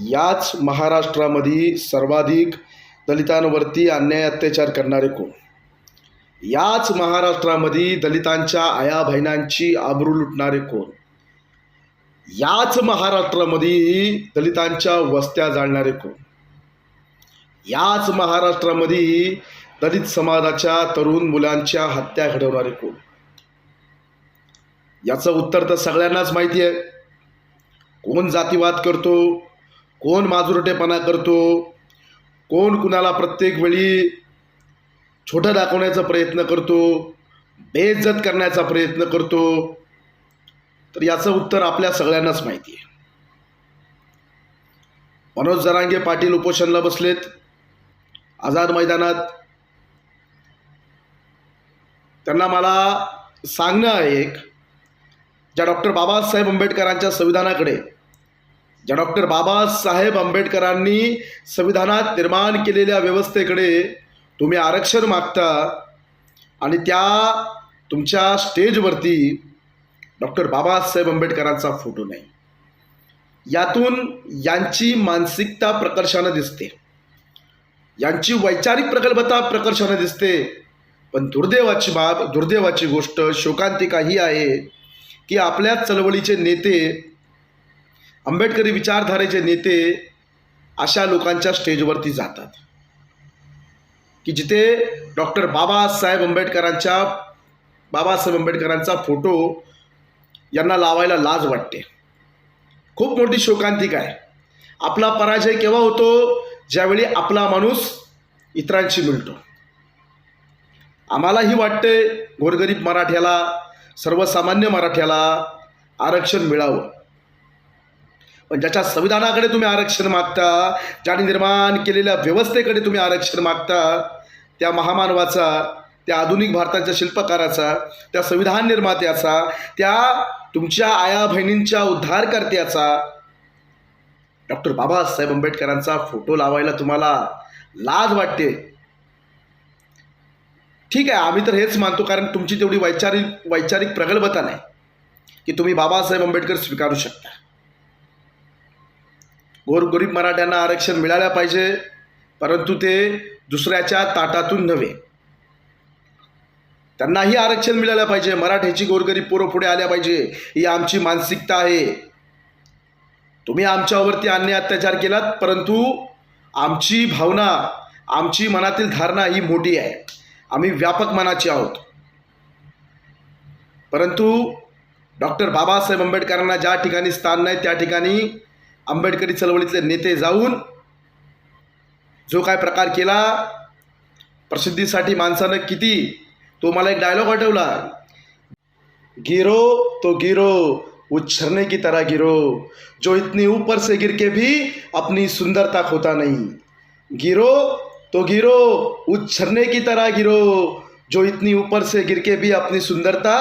याच महाराष्ट्रामध्ये सर्वाधिक दलितांवरती अन्याय अत्याचार करणारे कोण? याच महाराष्ट्रामध्ये दलितांच्या आया बहिणांची आबरू लुटणारे कोण? याच महाराष्ट्रामध्ये दलितांच्या वस्त्या जाळणारे कोण? याच महाराष्ट्रामध्ये दलित समाजाच्या तरुण मुलांच्या हत्या घडवणारे कोण? याचं उत्तर तर सगळ्यांनाच माहिती आहे. कोण जातीवाद करतो? कोण माजुरटेपणा करतो? कोण कुणाला प्रत्येक वेळी छोटं दाखवण्याचा प्रयत्न करतो? बेइज्जत करण्याचा प्रयत्न करतो? तर याचं उत्तर आपल्या सगळ्यांनाच माहिती आहे मनोज जरांगे पाटील उपोषणला बसलेत. आझाद मैदानात. त्यांना मला सांगणं आहे एक. ज्या डॉक्टर बाबासाहेब आंबेडकरांच्या संविधानाकडे ज्या डॉक्टर बाबासाहेब आंबेडकरांनी संविधानात निर्माण केलेल्या व्यवस्थेकडे तुम्ही आरक्षण मागता आणि त्या तुमच्या स्टेजवरती डॉक्टर बाबासाहेब आंबेडकरांचा फोटो नाही. यातून यांची मानसिकता प्रकर्षानं दिसते. यांची वैचारिक प्रगल्भता प्रकर्षानं दिसते. पण दुर्दैवाची बाब दुर्दैवाची गोष्ट शोकांतिका ही आहे की आपल्या चळवळीचे नेते आंबेडकरी विचारधारेचे नेते अशा लोकांच्या स्टेजवरती जातात. की जिथे डॉक्टर बाबासाहेब आंबेडकरांच्या बाबासाहेब आंबेडकरांचा फोटो यांना लावायला लाज वाटते. खूप मोठी शोकांतिका आहे. आपला पराजय केव्हा होतो? ज्यावेळी आपला माणूस इतरांशी मिळतो. आम्हालाही वाटते गोरगरीब मराठ्याला सर्वसामान्य मराठ्याला आरक्षण मिळावं. पण ज्याच्या संविधानाकडे तुम्ही आरक्षण मागता ज्याने निर्माण केलेल्या व्यवस्थेकडे तुम्ही आरक्षण मागता त्या महामानवाचा त्या आधुनिक भारताच्या शिल्पकाराचा त्या संविधान निर्मात्याचा त्या तुमच्या आया बहिणींच्या उद्धारकर्त्याचा डॉक्टर बाबासाहेब आंबेडकरांचा फोटो लावायला तुम्हाला लाज वाटते. ठीक आहे आम्ही तर हेच मानतो कारण तुमची तेवढी वैचारिक वैचारिक प्रगल्भता नाही की तुम्ही बाबासाहेब आंबेडकर स्वीकारू शकता. गोरगरीब मराठ्यांना आरक्षण मिळालं पाहिजे परंतु ते दुसऱ्याच्या ताटातून नव्हे. त्यांनाही आरक्षण मिळालं पाहिजे. मराठ्याची गोरगरीब पोरं पुढे आल्या पाहिजे. ही आमची मानसिकता आहे. तुम्ही आमच्यावरती अन्याय अत्याचार केलात परंतु आमची भावना आमची मनातील धारणा ही मोठी आहे. आम्ही व्यापक मनाची आहोत. परंतु डॉक्टर बाबासाहेब आंबेडकरांना ज्या ठिकाणी स्थान नाही त्या ठिकाणी आंबेडकरी चळवळीतले नेते जाऊन जो काय प्रकार केला प्रसिद्धीसाठी माणसानं किती तो मला एक डायलॉग आठवला. गिरो तो गिरो उच्छरने की तरह गिरो. जो इतनी ऊपर से गिर के भी अपनी सुंदरता खोता नहीं. गिरो तो गिरो उच्छरने की तरह गिरो. जो इतनी ऊपर से गिर के भी अपनी सुंदरता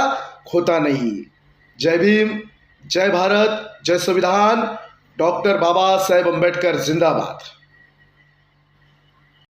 खोता नहीं. जय भीम जय भारत जय संविधान डॉक्टर बाबासाहेब आंबेडकर जिंदाबाद.